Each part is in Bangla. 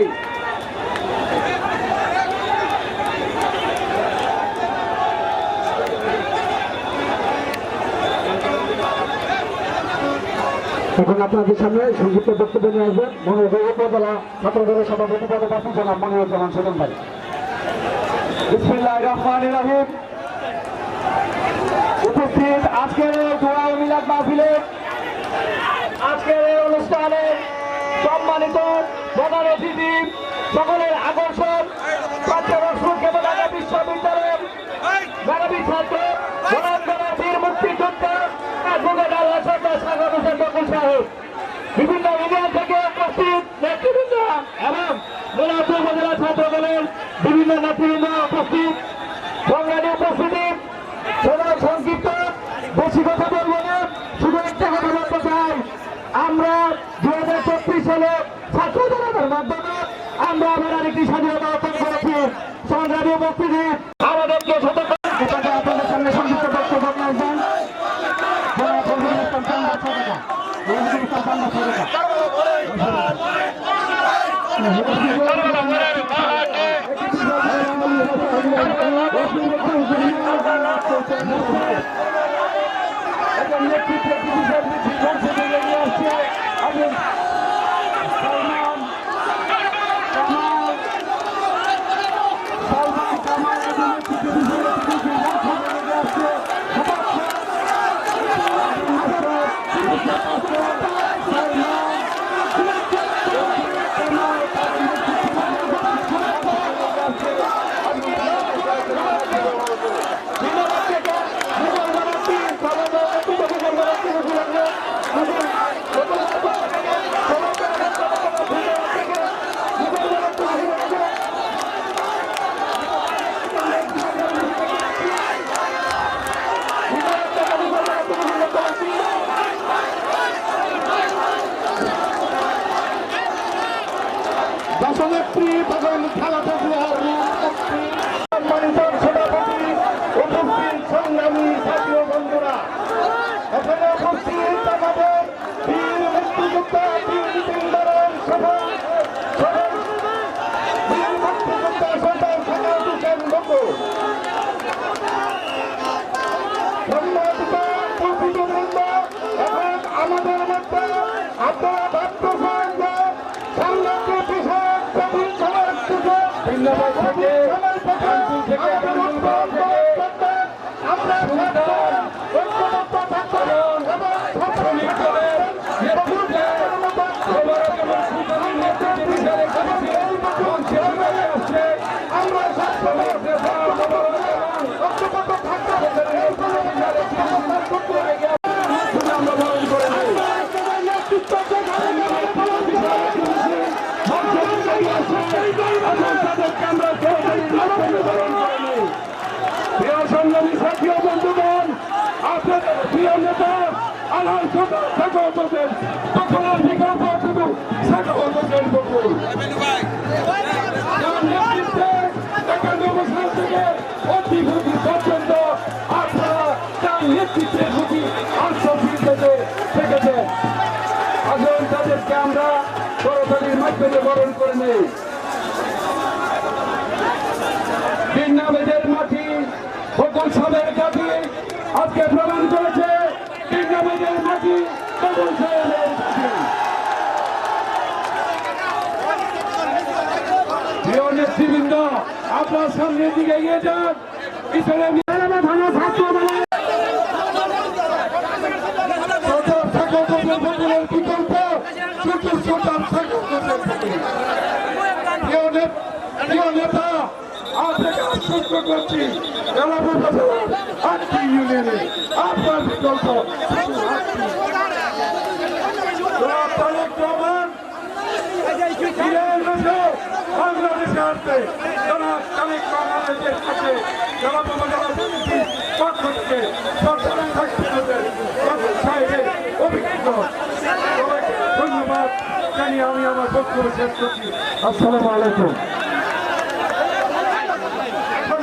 এখন আপনাদের সামনে সংক্ষিপ্ত বক্তব্য নিয়ে আসবেন মনোযোগ উপজেলা ছাত্র সভাপতি পদপ্রার্থী জনাব মনিরুজ্জামান সুজন ভাই। বিসমিল্লাহ রহমান রাহিম। উপস্থিত আজকের এই আজকের এই অনুষ্ঠানের সম্মানিত প্রধান অতিথি সকলের আকর্ষণ বিশ্ববিদ্যালয়ের মেধাবী ছাত্র সংগ্রামী বক্তৃতি আমি আমাদের মধ্যে আপনারা ভাবতেছেন যে ধন্যবাদ থেকে সময় থেকে শান্তি থেকে আমাদের উত্তর করবেন। আমরা সরকার ঐক্যবদ্ধ থাকবেন এবং শ্রমিক দলের নেতৃত্বে সবার যেমন সুন্দরী নেতৃত্বে বিশাল এখানে এবং সেভাবে আসছে আমরা সবসময় নেতা সবার যেমন ঐক্যবদ্ধ থাকবেন এই কোনো বিশাল একটি আমরা করতে হবে। শুধু আমরা বরণ করে নেই নেতৃত্বকে ধন্যবাদ প্রিয় সংগ্রামী সাথী ও বন্ধুগণ, আপনাদের প্রিয় নেতা আল্লাহ সাগর হোসেন তখন বিকল্প শুধু সাগর হোসেন বকুল যার বরণ করে নেই। মাটি বকুল সাহেবের কাঠি আজকে প্রমাণ করেছে বিন্নাবেদের মাটি সাহেবের নেতৃবৃন্দ, আপনার সামনের দিকে এগিয়ে যান। পিছনে ছাত্র দলের সদর ঠাকুর বকুলের বিকল্প সুযোগ সদর ঠাকুর বকুল প্রিয় নেত- প্রিয় নেতা আপনাকে আশ্বস্ত করছি জেলা প্রশাসন আটটি ইউনিয়নে আপনার বিকল্প। বাংলাদেশে আসবে জনাব তারেক রহমানের সাথে জনাব পক্ষ থেকে ধন্যবাদ। জানিয়ে আমি আমার বক্তব্য শেষ করছি। আসসালামু আলাইকুম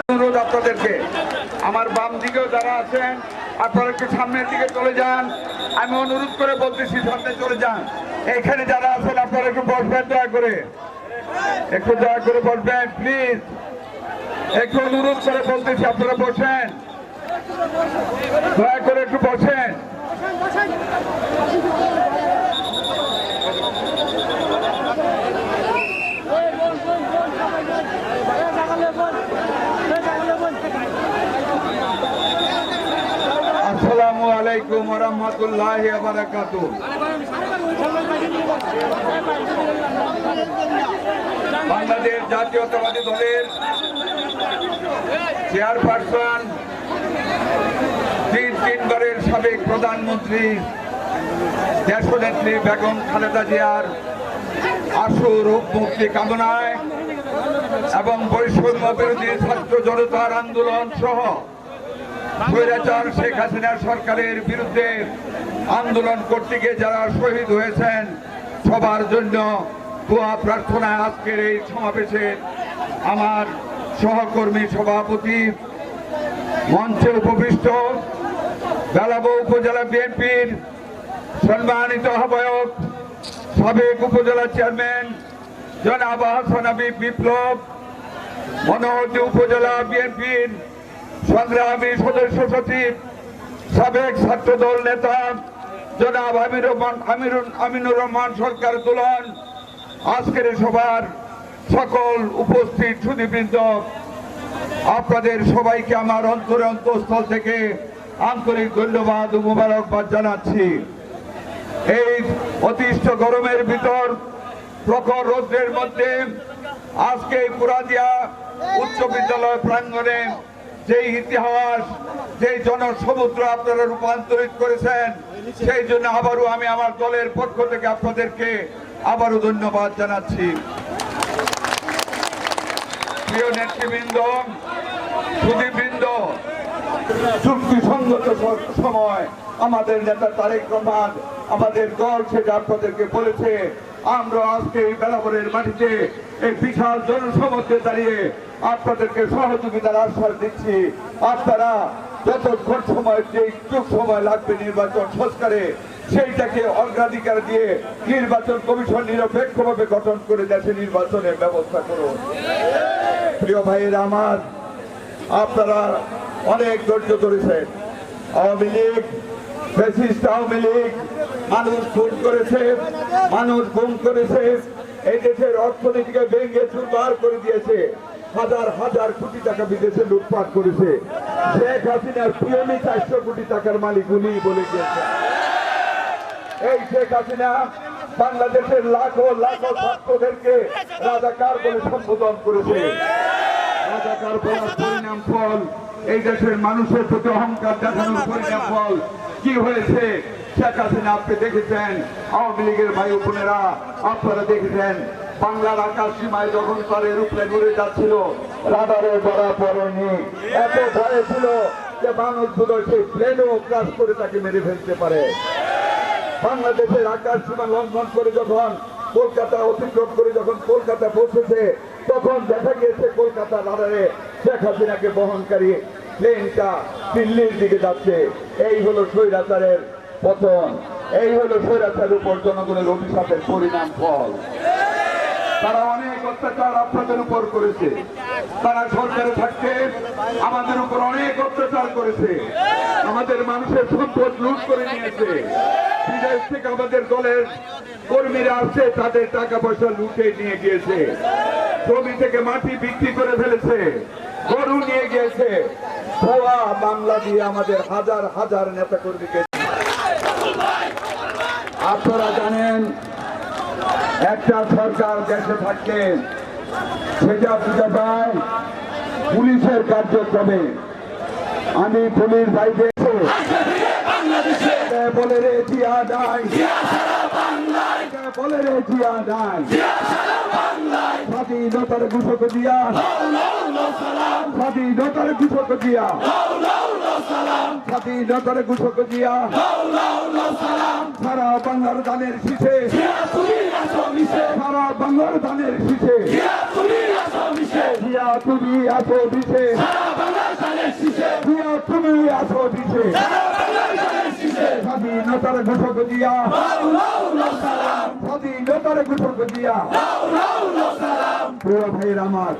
অনুরোধ আপনাদেরকে আমার বাম দিকেও যারা আছেন, আপনারা একটু সামনের দিকে চলে যান। আমি অনুরোধ করে বলতেছি, সামনে চলে যান। এখানে যারা আছেন, আপনারা একটু বসবেন দয়া করে। একটু দয়া করে বসবেন, প্লিজ। একটু অনুরোধ করে বলতেছি, আপনারা বসেন। দয়া করে একটু বসেন আসসালামু আলাইকুম রহমতুল্লাহ বাংলাদেশ জাতীয়তাবাদী দলের চেয়ারপারসন, তিন তিনবারের সাবেক প্রধানমন্ত্রী, দেশনেত্রী বেগম খালেদা জিয়ার আশু রূপ মুক্তি কামনায় এবং বৈষম্য বিরোধী ছাত্র জনতার আন্দোলন সহ স্বৈরাচার শেখ হাসিনা সরকারের বিরুদ্ধে আন্দোলন করতে গিয়ে যারা শহীদ হয়েছেন, সবার জন্য দোয়া প্রার্থনায় আজকের এই সমাবেশে আমার সহকর্মী সভাপতি মঞ্চে উপবিষ্ট বেলাবো উপজেলা বিএনপির সম্মানিত আহ্বায়ক, সাবেক উপজেলা চেয়ারম্যান জনাব হাসান বিপ্লব, মনোহরদী উপজেলা বিএনপির সংগ্রামী সদস্য সচিব, সাবেক ছাত্রদল নেতা, জনাব আমির আমিরুল আমিনুর রহমান সরকার দোলন আজকের সবার সকল উপস্থিত সুদীবৃন্দ আপনাদের সবাইকে আমার অন্তরে অন্তঃস্থল থেকে আন্তরিক ধন্যবাদ ও মোবারকবাদ জানাচ্ছি। এই অতিষ্ঠ গরমের ভিতর, প্রখর রৌদ্রের মধ্যে আজকে পুরাদিয়া উচ্চ বিদ্যালয় প্রাঙ্গণে যেই ইতিহাস, যেই জনসমুদ্র আপনারা রূপান্তরিত করেছেন, সেই জন্য আবারও আমি আমার দলের পক্ষ থেকে আপনাদেরকে আবারও ধন্যবাদ জানাচ্ছি। প্রিয় নেতৃবৃন্দ, সুদীপবৃন্দ, যুক্তিসঙ্গত স- সময় আমাদের নেতা তারেক রহমান আমাদের দল সেটা আপনাদেরকে বলেছে আমরা আজকে এই বেলাবরের মাটিতে এই বিশাল জনসমুদ্রে দাঁড়িয়ে আপনাদেরকে সহযোগিতার আশ্বাস দিচ্ছি। আপনারা যতক্ষণ সময় যে একটু সময় লাগবে নির্বাচন সংস্কারে, সেইটাকে অগ্রাধিকার দিয়ে নির্বাচন কমিশন নিরপেক্ষভাবে গঠন করে দেশে নির্বাচনের ব্যবস্থা করুন। প্রিয় ভাইয়েরা আমার, আপনারা অনেক ধৈর্য ধরেছেন। আওয়ামী লীগ ফ্যাসিস্ট করেছে, মানুষ গুম করেছে, এই দেশের অর্থনীতিকে ভেঙে চুরবার করে দিয়েছে, হাজার হাজার কোটি টাকা বিদেশে লুটপাট করেছে। শেখ হাসিনার পিয়মি চারশো কোটি টাকার মালিক উনি বলে গিয়েছে। এই শেখ হাসিনা বাংলাদেশের লাখো লাখো ছাত্রদেরকে রাজাকার বলে সম্বোধন করেছে। রাজাকার বলার পরিণাম ফল এই দেশের মানুষের প্রতি অহংকার দেখানোর পরিণাম ফল কি হয়েছে? শেখ হাসিনা আপনি দেখেছেন? আওয়ামী লীগের ভাই বোনেরা আপনারা দেখেছেন? বাংলার আকাশ সীমায় যখন তার এরোপ্লেন উড়ে যাচ্ছিল রাডারে ধরা পড়েনি। এত ভয় ছিল যে মানুষ বোধ সেই প্লেনও ক্রাশ করে তাকে মেরে ফেলতে পারে। বাংলাদেশের আকাশ সীমা লঙ্ঘন করে যখন কলকাতা অতিক্রম করে যখন কলকাতা পৌঁছেছে তখন দেখা গিয়েছে কলকাতা রাডারে শেখ হাসিনাকে বহনকারী প্লেনটা দিল্লির দিকে যাচ্ছে। এই হলো স্বৈরাচারের পতন। এই হলো স্বৈরাচারের উপর জনগণের অভিশাপের পরিণাম ফল। তারা অনেক অত্যাচার আপনাদের উপর করেছে। তারা সরকারে থাকতে আমাদের উপর অনেক অত্যাচার করেছে। আমাদের মানুষের সম্পদ লুট করে নিয়েছে। বিদেশ থেকে আমাদের দলের কর্মীরা আসছে, তাদের টাকা পয়সা লুটে নিয়ে গিয়েছে। জমি থেকে মাটি বিক্রি করে ফেলেছে, গরু নিয়ে গিয়েছে। ভুয়া বাংলা দিয়ে আমাদের হাজার হাজার নেতা কর্মীকে আপনারা জানেন, একটা সরকার দেশে থাকে সেটা বুঝে পায় পুলিশের কার্যক্রমে। আমি পুলিশ ভাইদের বলে রে জিয়া নাই বলে রে জিয়া নাই স্বাধীনতার ঘোষক দিয়া। স্বাধীনতার ঘোষক দিয়া। স্বাধীনতার ঘোষক দিয়া। সারা বাংলার দানের শীষে। সারা বাংলার দানের শীষে। জিয়া তুমি আছো বিশে জিয়া তুমি আছো বিশে স্বাধীনতার ঘোষক দিয়া। স্বাধীনতার ঘোষক দিয়া। প্রিয় ভাইয়ের আমার